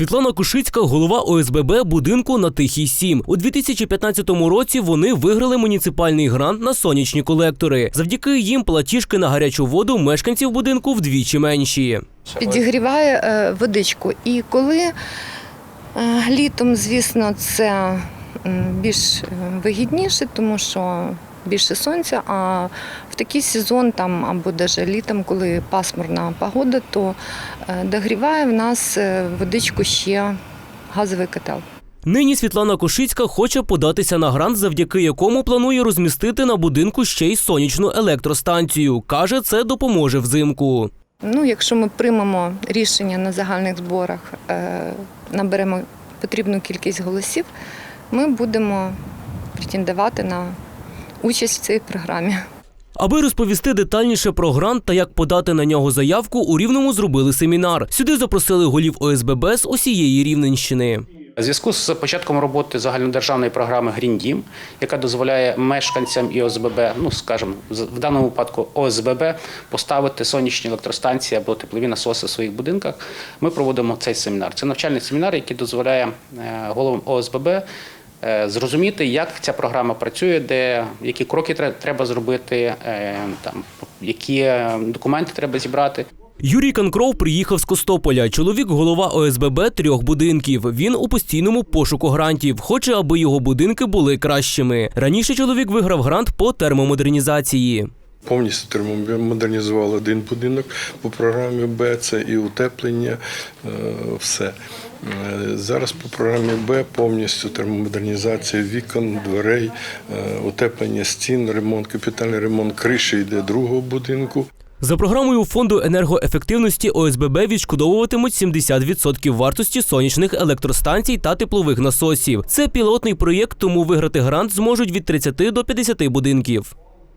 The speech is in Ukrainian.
Світлана Кушицька, голова ОСББ будинку на Тихій 7. У 2015 році вони виграли муніципальний грант на сонячні колектори. Завдяки їм платіжки на гарячу воду мешканців будинку вдвічі менші. підігріває е, водичку. І коли е, літом, звісно, це більш е, вигідніше, тому що більше сонця, а в такий сезон там або навіть літом, коли пасмурна погода, то е, догріває в нас е, водичку ще газовий котел. Нині Світлана Кошицька хоче податися на грант, завдяки якому планує розмістити на будинку ще й сонячну електростанцію. Каже, це допоможе взимку. Ну, якщо ми приймемо рішення на загальних зборах, е, наберемо потрібну кількість голосів, ми будемо претендувати на участь в цій програмі. Аби розповісти детальніше про грант та як подати на нього заявку, у Рівному зробили семінар. Сюди запросили голів ОСББ з усієї Рівненщини. У зв'язку з початком роботи загальнодержавної програми Green Дім, яка дозволяє мешканцям і ОСББ, ну скажімо, в даному випадку ОСББ, поставити сонячні електростанції або теплові насоси в своїх будинках, ми проводимо цей семінар. Це навчальний семінар, який дозволяє е, головам ОСББ зрозуміти, як ця програма працює, де які кроки тре- треба зробити, е, там які документи треба зібрати. Юрій Канкров приїхав з Костополя. Чоловік голова ОСББ трьох будинків. Він у постійному пошуку грантів. Хоче, аби його будинки були кращими. Раніше чоловік виграв грант по термомодернізації. Повністю термомодернізували один будинок по програмі Б, це і утеплення, е, все. Е, Зараз по програмі Б повністю термомодернізація вікон, дверей, е, утеплення стін, ремонт, капітальний ремонт криші йде другого будинку. За програмою фонду енергоефективності ОСББ відшкодовуватимуть 70% вартості сонячних електростанцій та теплових насосів. Це пілотний проєкт, тому виграти грант зможуть від 30 до 50 будинків.